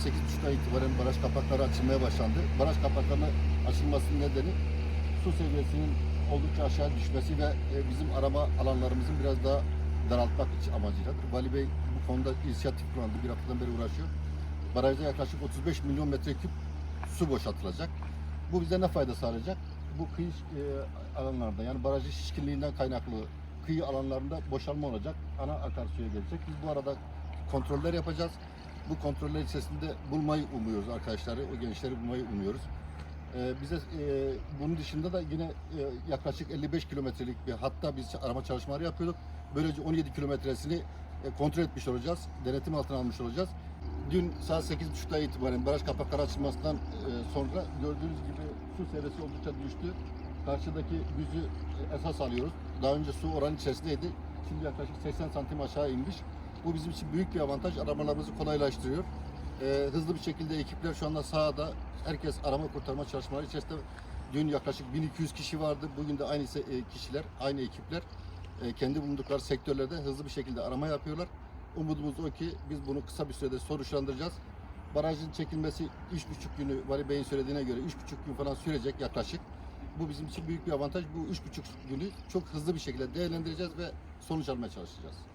8.30'dan itibaren baraj kapakları açılmaya başlandı. Baraj kapaklarının açılmasının nedeni su seviyesinin oldukça aşağı düşmesi ve e, bizim arama alanlarımızın biraz daha daraltmak için amacıyladır. Vali Bey bu konuda inisiyatif kullandı. Bir haftadan beri uğraşıyor. Barajda yaklaşık 35 milyon metreküp su boşaltılacak. Bu bize ne fayda sağlayacak? Bu kıyı e, alanlarda yani barajın şişkinliğinden kaynaklı kıyı alanlarında boşalma olacak. Ana akarsuya gelecek. Biz bu arada kontroller yapacağız. Bu kontroller içerisinde bulmayı umuyoruz arkadaşları, o gençleri bulmayı umuyoruz. Ee, bize e, bunun dışında da yine e, yaklaşık 55 kilometrelik bir hatta biz arama çalışmaları yapıyorduk. Böylece 17 kilometresini e, kontrol etmiş olacağız, denetim altına almış olacağız. Dün saat 8.30'da itibaren baraj kapakları açılmasından e, sonra gördüğünüz gibi su seviyesi oldukça düştü. Karşıdaki yüzü e, esas alıyoruz. Daha önce su oranın içerisindeydi. Şimdi yaklaşık 80 santim aşağı inmiş. Bu bizim için büyük bir avantaj. Aramalarımızı kolaylaştırıyor. Ee, hızlı bir şekilde ekipler şu anda sahada. Herkes arama kurtarma çalışmaları içerisinde. Dün yaklaşık 1200 kişi vardı. Bugün de aynı e, kişiler, aynı ekipler e, kendi bulundukları sektörlerde hızlı bir şekilde arama yapıyorlar. Umudumuz o ki biz bunu kısa bir sürede sonuçlandıracağız. Barajın çekilmesi 3,5 günü Vali Bey'in söylediğine göre 3,5 gün falan sürecek yaklaşık. Bu bizim için büyük bir avantaj. Bu 3,5 günü çok hızlı bir şekilde değerlendireceğiz ve sonuç almaya çalışacağız.